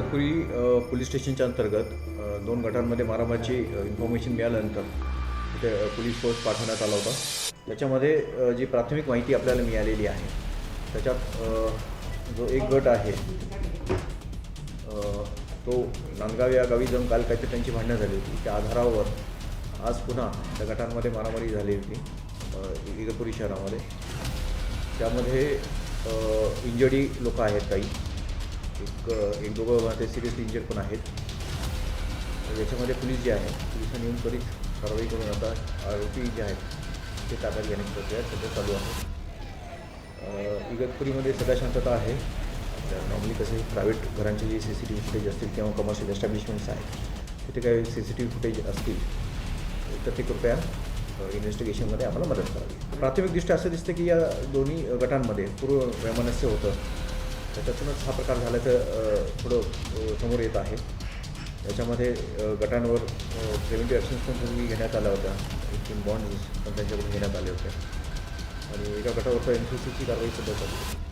Igatpuri police स्टेशनच्या अंतर्गत दोन गटांमध्ये मारामारीची इन्फॉर्मेशन मिळाल्यानंतर तिथे पोलीस फोर्स पाठवण्यात आला होता. त्याच्यामध्ये जी प्राथमिक माहिती आपल्याला मिळालेली आहे त्याच्यात जो एक गट आहे तो नांदगाव या गावी जाऊन काल काहीतरी त्यांची भांडणं झाली होती. त्या आधारावर आज पुन्हा त्या गटांमध्ये मारामारी झाली होती इगतपुरी शहरामध्ये. त्यामध्ये इंजडी लोक आहेत काही. एक एक दोघं ते सिरियस इंजर्ड पण आहेत. तर याच्यामध्ये पोलीस जे आहे पोलिसांनी येऊन त्वरित कारवाई करून आता आरोपी जे आहेत ते ताब्यात घेण्याची प्रक्रिया सध्या चालू आहे. इगतपुरीमध्ये सध्या शांतता आहे. नॉर्मली कसे प्रायव्हेट घरांचे जे C C T V footage असतील किंवा कमर्शियल एस्टॅब्लिशमेंट्स आहेत तिथे काही C C T V footage असतील तर ते कृपया इन्व्हेस्टिगेशनमध्ये आम्हाला मदत करावी. प्राथमिकदृष्ट्या असं दिसतं की या दोन्ही गटांमध्ये पूर्व वैमनस्य होतं. त्याच्यातूनच हा प्रकार झाल्याचं थोडं समोर येत आहे. याच्यामध्ये गटांवर प्रिव्हेंटिव्ह ॲक्शन्स पण पूर्वी घेण्यात आल्या होत्या. एक तीन बॉन्ड्स पण त्यांच्याकडून घेण्यात आले होते. आणि एका गटावर तर एन सी सीची कारवाई सध्या चालू होती